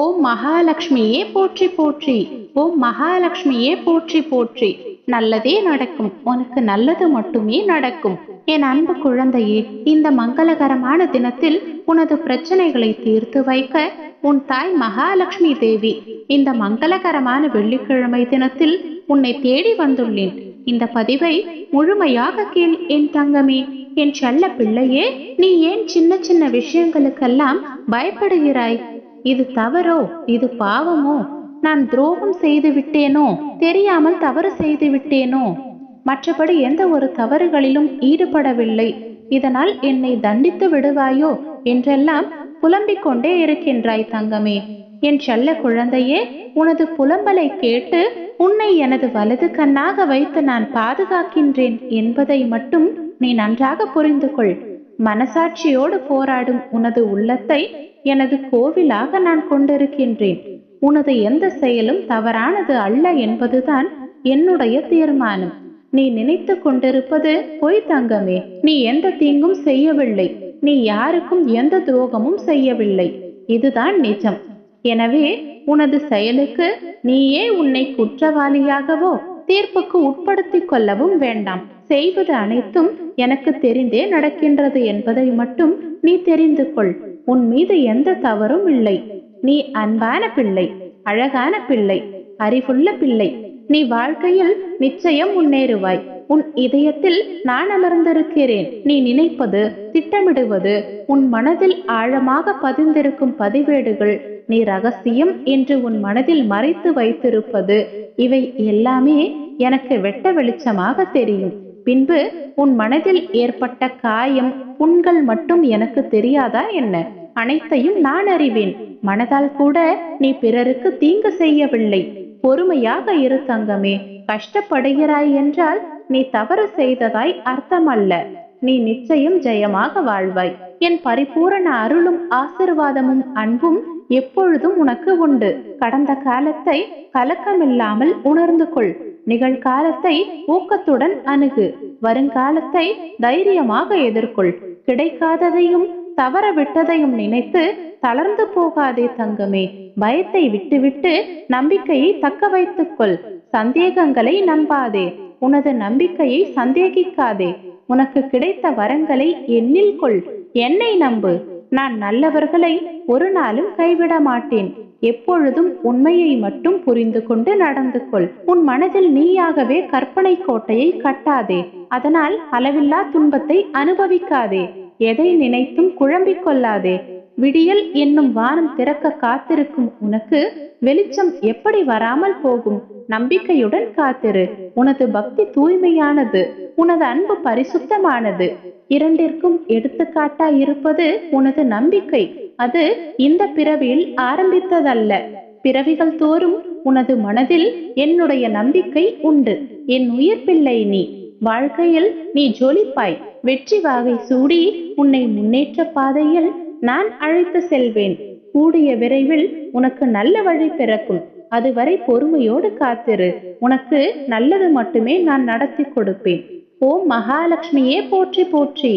ஓம் மகாலட்சுமியே போற்றி போற்றி. ஓம் மகாலட்சுமியே போற்றி போற்றி. நல்லதே நடக்கும். உனக்கு நல்லது மட்டுமே நடக்கும். என் அன்பு குழந்தையே இந்த மங்களகரமான தினத்தில் உனது பிரச்சனைகளை தீர்த்து வைக்க உன் தாய் மகாலட்சுமி தேவி இந்த மங்களகரமான வெள்ளிக்கிழமை தினத்தில் உன்னை தேடி வந்துள்ளேன். இந்த பதிவை முழுமையாக கேள் என் தங்கமே. என் செல்ல பிள்ளையே நீ ஏன் சின்ன சின்ன விஷயங்களுக்கெல்லாம் பயப்படுகிறாய்? இது தவறோ? இது பாவமோ? நான் துரோகம் செய்து விட்டேனோ? தெரியாமல் தவறு செய்து விட்டேனோ? மற்றபடி எந்த ஒரு தவறுகளிலும் ஈடுபடவில்லை. இதனால் என்னை தண்டித்து விடுவாயோ? என்றெல்லாம் புலம்பிக் கொண்டே இருக்கின்றாய் தங்கமே. என் செல்ல குழந்தையே உனது புலம்பலை கேட்டு உன்னை எனது வலது கண்ணாக வைத்து நான் பாதுகாக்கின்றேன் என்பதை மட்டும் நீ நன்றாக புரிந்து கொள் மனசாட்சியோடு போராடும் உனது உள்ளத்தை எனது கோவிலாக நான் கொண்டிருக்கின்றேன். உனது எந்த செயலும் தவறானது அல்ல என்பதுதான் என்னுடைய தீர்மானம். நீ நினைத்து கொண்டிருப்பது பொய் தங்கமே. நீ எந்த தீங்கும் செய்யவில்லை. நீ யாருக்கும் எந்த துரோகமும் செய்யவில்லை. இதுதான் நிஜம். எனவே உனது செயலுக்கு நீயே உன்னை குற்றவாளியாகவோ தீர்ப்புக்கு உட்படுத்திக் கொள்ளவும் வேண்டாம். செய்வது அனைத்தும் எனக்கு தெரிந்தே நடக்கின்றது என்பதை மட்டும் நீ தெரிந்து கொள். உன் மீது எந்த தவறும் இல்லை. நீ அன்பான பிள்ளை அழகான பிள்ளை அறிவுள்ள பிள்ளை. நீ வாழ்க்கையில் நிச்சயம் முன்னேறுவாய். உன் இதயத்தில் நான் அமர்ந்திருக்கிறேன். நீ நினைப்பது திட்டமிடுவது உன் மனதில் ஆழமாக பதிந்திருக்கும் பதிவேடுகள். நீ ரகசியம் என்று உன் மனதில் மறைத்து வைத்திருப்பது. இவை எல்லாமே எனக்கு வெட்ட வெளிச்சமாக தெரியும். பின்பு உன் மனதில் ஏற்பட்ட காயம் புண்கள் மட்டும் எனக்கு தெரியாதா என்ன? அனைத்தையும் நான் அறிவேன். மனதால் கூட நீ பிறருக்கு தீங்கு செய்யவில்லை. பொறுமையாக இரு தங்கமே. கஷ்டப்படுகிறாய் என்றால் நீ தவறு செய்ததாய் அர்த்தமல்ல. நீ நிச்சயம் ஜெயமாக வாழ்வாய். என் பரிபூரண அருளும் ஆசிர்வாதமும் அன்பும் எப்பொழுதும் உனக்கு உண்டு. கடந்த காலத்தை கலக்கமில்லாமல் உணர்ந்து கொள். நிகழ்காலத்தை ஊக்கத்துடன் அணுகு. வருங்காலத்தை தைரியமாக எதிர்கொள். கிடைக்காததையும் தவற விட்டதையும் நினைத்து தளர்ந்து போகாதே தங்கமே. பயத்தை விட்டுவிட்டு நம்பிக்கையை தக்க வைத்துக்கொள். சந்தேகங்களை நம்பாதே. உனது நம்பிக்கையை சந்தேகிக்காதே. உனக்கு கிடைத்த வரங்களை எண்ணில் கொள். என்னை நம்பு. நான் நல்லவர்களை ஒரு நாளும் கைவிட மாட்டேன் எப்பொழுதும் உண்மையை மட்டும் புரிந்து கொண்டு நடந்து கொள். உன் மனதில் நீயாகவே கற்பனை கோட்டையை கட்டாதே. அதனால் அளவில்லா துன்பத்தை அனுபவிக்காதே. எதை நினைத்தும் குழம்பிக் கொள்ளாதே. விடியல் என்னும் வானம் திறக்க காத்திருக்கும் உனக்கு வெளிச்சம் எப்படி வராமல் போகும்? நம்பிக்கையுடன் காத்திரு. உனது பக்தி தூய்மையானது. உனது அன்பு பரிசுத்தமானது. இரண்டிற்கும் எடுத்துக்காட்டாய் இருப்பது உனது நம்பிக்கை. அது இந்த பிறவியில் ஆரம்பித்ததல்ல. பிறவிகள் தோறும் உனது மனதில் என்னுடைய நம்பிக்கை உண்டு. என் உயிர் பிள்ளை நீ. வாழ்க்கையில் நீ ஜொலிப்பாய். வெற்றி வாகை சூடி உன்னை முன்னேற்ற பாதையில் நான் அழைத்து செல்வேன். கூடிய விரைவில் உனக்கு நல்ல வழி பிறக்கும். அதுவரை பொறுமையோடு காத்திரு. உனக்கு நல்லது மட்டுமே நான் நடத்தி கொடுப்பேன். ஓம் மகாலட்சுமியே போற்றி போற்றி.